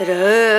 रे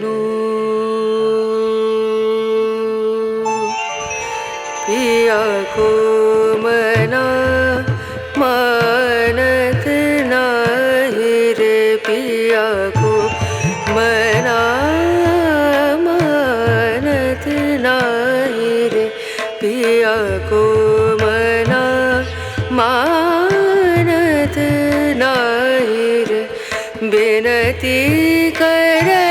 ನು पिया को मना मानत नाही रे पिया को मना मानत नाही रे पिया को मना मानत नाही विनती क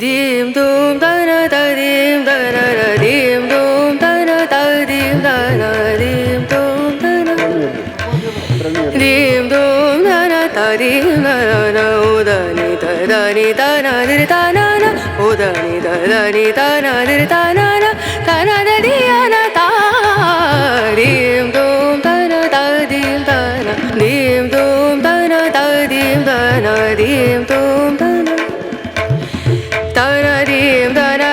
dim dum da da da dim da da da dim dum da da da dim da da dim dum da da dim dum da da da dim da da na da ni da da ni da na di da na na o da ni da da ni da na di da na na da na da di ya na ta dim dum da da da dim da na dim dum da da da dim da na dim dum da na ധനരീം ധന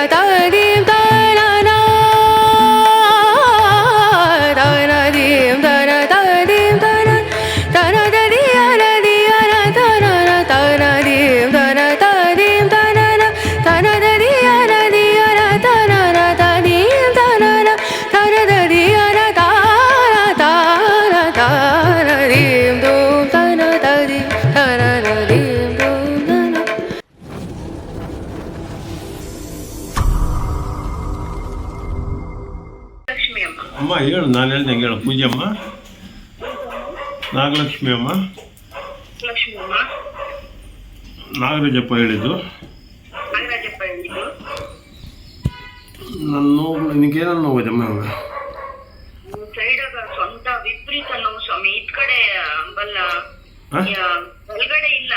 ಹೇಳು ನಾನು ಹೇಳ್ದಂಗೆ ಹೇಳು ಪೂಜಮ್ಮ ನಾಗಲಕ್ಷ್ಮಿ ಅಮ್ಮ ನಾಗರಾಜಪ್ಪ ಹೇಳಿದ್ದು. ನನ್ನ ನೋವು ನಿನಗೇನನ್ನು ನೋವುದಮ್ಮ ಇವಾಗ? ಸೈಡಾಗ ಸ್ವಂತ ವಿಪರೀತ ನೋವು ಸ್ವಾಮಿ. ಇದ್ ಕಡೆ ಬಲ್ಲ? ಬಲ್ಗಡೆ ಇಲ್ಲ.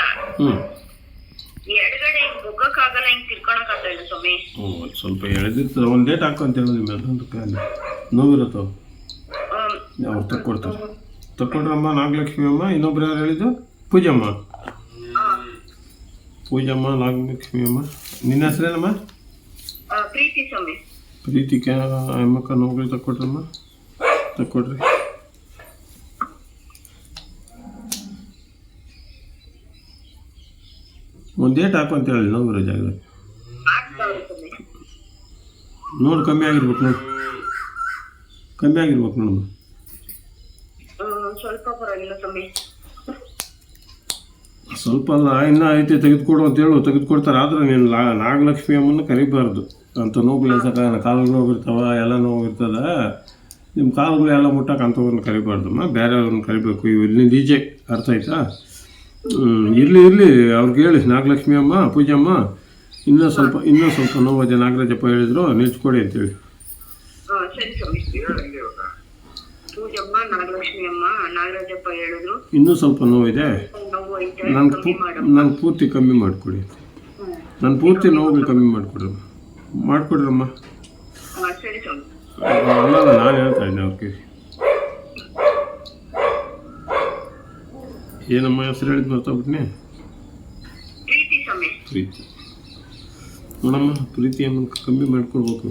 ಎಡಗಡೆ ಹಿಂಗ್ ಬೊಗ್ಗಕ್ಕಾಗಲ್ಲ ಹಿಂಗ್ ತಿರ್ಕೊಳಕ್ ಆಗ್ತಾ ಇಲ್ಲ ಸ್ವಾಮಿ. ಸ್ವಲ್ಪ ಎಳೆದಿರ್ತದೆ ಒಂದು ಡೇಟ್ ಹಾಕೊಂತ ಹೇಳೋದು ನಿಮ್ಮ ಅದೊಂದು ನೋವಿರುತ್ತವೆ. ಅವ್ರು ತಕ್ಕೊಡ್ತಾರೆ. ತಕ್ಕೊಡ್ರಮ್ಮ ನಾಗಲಕ್ಷ್ಮಿ ಅಮ್ಮ ಇನ್ನೊಬ್ರು ಯಾರು ಹೇಳಿದ್ದು? ಪೂಜಮ್ಮ. ಪೂಜಮ್ಮ ನಾಗಲಕ್ಷ್ಮಿ ಅಮ್ಮ ನಿನ್ನ ಹೆಸರೇನಮ್ಮ? ಪ್ರೀತಿ ಸ್ವಾಮಿ. ಪ್ರೀತಿಕೆ ಅಮ್ಮಕ್ಕ ನೋವು ತಕ್ಕೊಡ್ರಮ್ಮ ತಕ್ಕೊಡ್ರಿ. ಒಂದು ಡೇಟ್ ಹಾಕು ಅಂತ ಹೇಳಿ ನೋವು ಜಾಗದಲ್ಲಿ ನೋಡು ಕಮ್ಮಿ ಆಗಿರ್ಬೇಕು ನೋಡಿ. ಕಮ್ಮಿ ಆಗಿರ್ಬೇಕು ನೋಡಮ್ಮ ಸ್ವಲ್ಪ ಪರವಾಗಿಲ್ಲ ಸ್ವಲ್ಪ ಅಲ್ಲ ಇನ್ನ ಐತೆ ತೆಗೆದುಕೊಡು ಅಂತ ಹೇಳು ತೆಗೆದುಕೊಡ್ತಾರೆ. ಆದ್ರೆ ನೀನು ಲಾ ನಾಗಲಕ್ಷ್ಮಿ ಅಮ್ಮನ ಕರಿಬಾರ್ದು. ಅಂತ ನೋವುಗಳು ಕಾಲು ನೋವು ಇರ್ತಾವ ಎಲ್ಲ ನೋವಿರ್ತದ ಇರ್ತದ. ನಿಮ್ಮ ಕಾಲುಗಳು ಎಲ್ಲ ಮುಟ್ಟಕ್ಕೆ ಅಂಥವ್ರನ್ನ ಕರಿಬಾರ್ದಮ್ಮ ಬೇರೆಯವ್ರನ್ನ ಕರಿಬೇಕು. ಇವು ಇಲ್ಲಿ ಈಜೆ ಅರ್ಥ ಆಯ್ತಾ? ಇರಲಿ ಇರಲಿ ಅವ್ರಿಗೆ ಹೇಳಿ. ನಾಗಲಕ್ಷ್ಮಿ ಅಮ್ಮ ಪೂಜಮ್ಮ ಇನ್ನೂ ಸ್ವಲ್ಪ ಇನ್ನೂ ಸ್ವಲ್ಪ ನೋವು ನಾಗರಾಜಪ್ಪ ಹೇಳಿದ್ರು ನಿಲ್ಸ್ಕೊಡಿ ಅಂತೇಳಿ. ಹಾ ಸರಿ ಸ್ವಾಮಿ ಪೂಜೆ ಪೂಜಮ್ಮ ನಾಗಲಕ್ಷ್ಮಿ ಅಮ್ಮ ನಾಗರಾಜಪ್ಪ ಹೇಳಿದ್ರು. ಇನ್ನೂ ಸ್ವಲ್ಪ ನೋವಿದೆ. ನೋವು ಐತೆ ನನ್ಗೆ ಕಮ್ಮಿ ಮಾಡಮ್ಮ ನನ್ಗೆ ಪೂರ್ತಿ ಕಮ್ಮಿ ಮಾಡಿಕೊಡಿ. ನಾನು ಪೂರ್ತಿ ನೋವು ಕಮ್ಮಿ ಮಾಡಿಕೊಡ್ರಮ್ಮ ಮಾಡಿಕೊಡ್ರಮ್ಮ. ಹಾ, ಸರಿ ಸ್ವಾಮಿ ಅಲ್ಲ ನಾನು ಹೇಳ್ತಾ ಇದ್ದೆ ಅವ್ರಿಗೆ ಏನಮ್ಮ ಹೆಸರು ಹೇಳಿದ್ ಮರ್ತೋಗ್ಬಿಟ್ನೆ ಪ್ರೀತಿ ಸ್ವಾಮಿ ಪ್ರೀತಿ. ನೋಡಮ್ಮ ಪ್ರೀತಿ ಅಮ್ಮ ಕಮ್ಮಿ ಮಾಡ್ಕೊಡ್ಬೇಕು.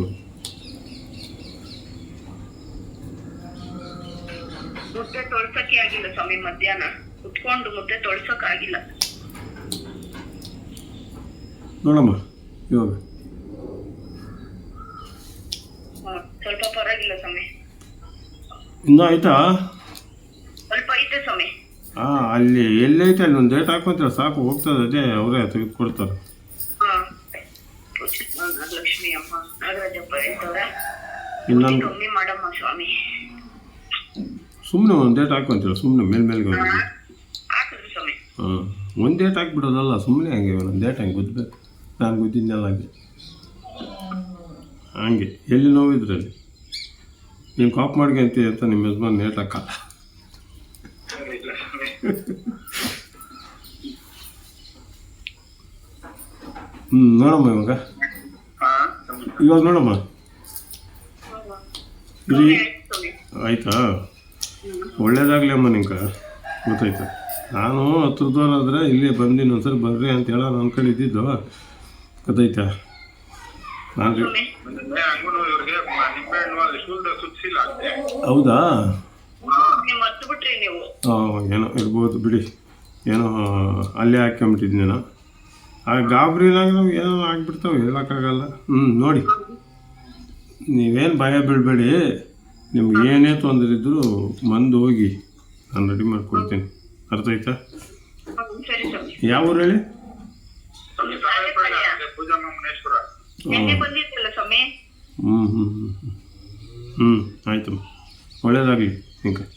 ಸ್ವಾಮಿ ಮಧ್ಯಾಹ್ನ. ಕುತ್ಕೊಂಡು ಮುದ್ದೆ ತೊಳ್ಸಕ್ ಆಗಿಲ್ಲ ನೋಡಮ್ಮ ಇವಾಗ. ಸ್ವಲ್ಪ ಪರವಾಗಿಲ್ಲ ಸ್ವಾಮಿ. ಇನ್ನೂ ಆಯ್ತಾ? ಸ್ವಲ್ಪ ಐತೆ ಸ್ವಾಮಿ. ಹಾ ಅಲ್ಲಿ ಎಲ್ಲೈತೆ ಅಲ್ಲಿ ಒಂದು ಡೇಟ್ ಹಾಕೊಂತಾರೆ? ಸಾಕು ಹೋಗ್ತದೆ ಅದೇ ಅವರೇ ತೆಗೆದುಕೊಡ್ತಾರೆ. ನಾಗಲಕ್ಷ್ಮಿ ಅಮ್ಮ ನಾಗರಾಜಪ್ಪ ಇನ್ನೊಂದು ಕಮ್ಮಿ ಮಾಡಮ್ಮ ಸ್ವಾಮಿ. ಸುಮ್ಮನೆ ಒಂದು ಡೇಟ್ ಹಾಕೊಂತೀರ? ಸುಮ್ಮನೆ ಮೇಲ್ಮೇಲ್ಗೆ ಹಾ, ಹೋಗಿ ಹಾಂ ಒಂದು ಡೇಟ್ ಹಾಕ್ಬಿಡೋದಲ್ಲ ಸುಮ್ಮನೆ ಹಂಗೆ ಒಂದು ಡೇಟ್ ಹಂಗೆ ಗುದ್ದಬೇಕು ನಾನು ಗುದ್ದಿದ್ದೆಲ್ಲ ಹಂಗೆ. ಹಂಗೆ. ಎಲ್ಲಿ ನೋವಿದ್ರಲ್ಲಿ? ನೀವು ಕಾಪ್ ಮಾಡ್ಗೆ ಅಂತ ನಿಮ್ಮ ಯಜಮಾನ್ ನೇಟ್ ಹಾಕಲ್ಲ ಹ್ಞೂ ನೋಡಮ್ಮ ಇವಾಗ. ಇವಾಗ ನೋಡಮ್ಮ. ಆಯ್ತಾ? ಒಳ್ಳೇದಾಗಲಿ ಅಮ್ಮ ನಿಂಗೆ. ಗೊತ್ತಾಯ್ತು. ನಾನು ಹತ್ರದವರಾದ್ರೆ ಇಲ್ಲಿ ಬಂದು ಇನ್ನೊಂದ್ಸರಿ ಬರ್ರಿ ಅಂತ ಹೇಳೋ ಅನ್ಕೊಂಡಿದ್ದು ಗೊತ್ತಾಯ್ತಾ? ನಾನು ಹೌದಾ? ಹಾಂ ಏನೋ ಇರ್ಬೋದು ಬಿಡಿ. ಏನೋ ಅಲ್ಲೇ ನಾನು. ಆ ಗಾಬರಿನಾಗ ನಾವು ಏನೋ ಆಗ್ಬಿಡ್ತಾವೆ ಹೇಳೋಕ್ಕಾಗಲ್ಲ. ಹ್ಞೂ ನೋಡಿ. ನೀವೇನು ಭಯ ಬೀಳಬೇಡಿ. ನಿಮ್ಗೆ ಏನೇ ತೊಂದರೆ ಇದ್ದರೂ ಮಂದು ಹೋಗಿ ನಾನು ರೆಡಿ ಮಾಡ್ಕೊಡ್ತೀನಿ. ಅರ್ಥ ಆಯ್ತಾ? ಯಾವ ಊರು ಹೇಳಿ? ಹ್ಞೂ ಹ್ಞೂ ಹ್ಞೂ ಹ್ಞೂ ಆಯ್ತಮ್ಮ. ಒಳ್ಳೇದಾಗಲಿ ನಿಂಗೆ.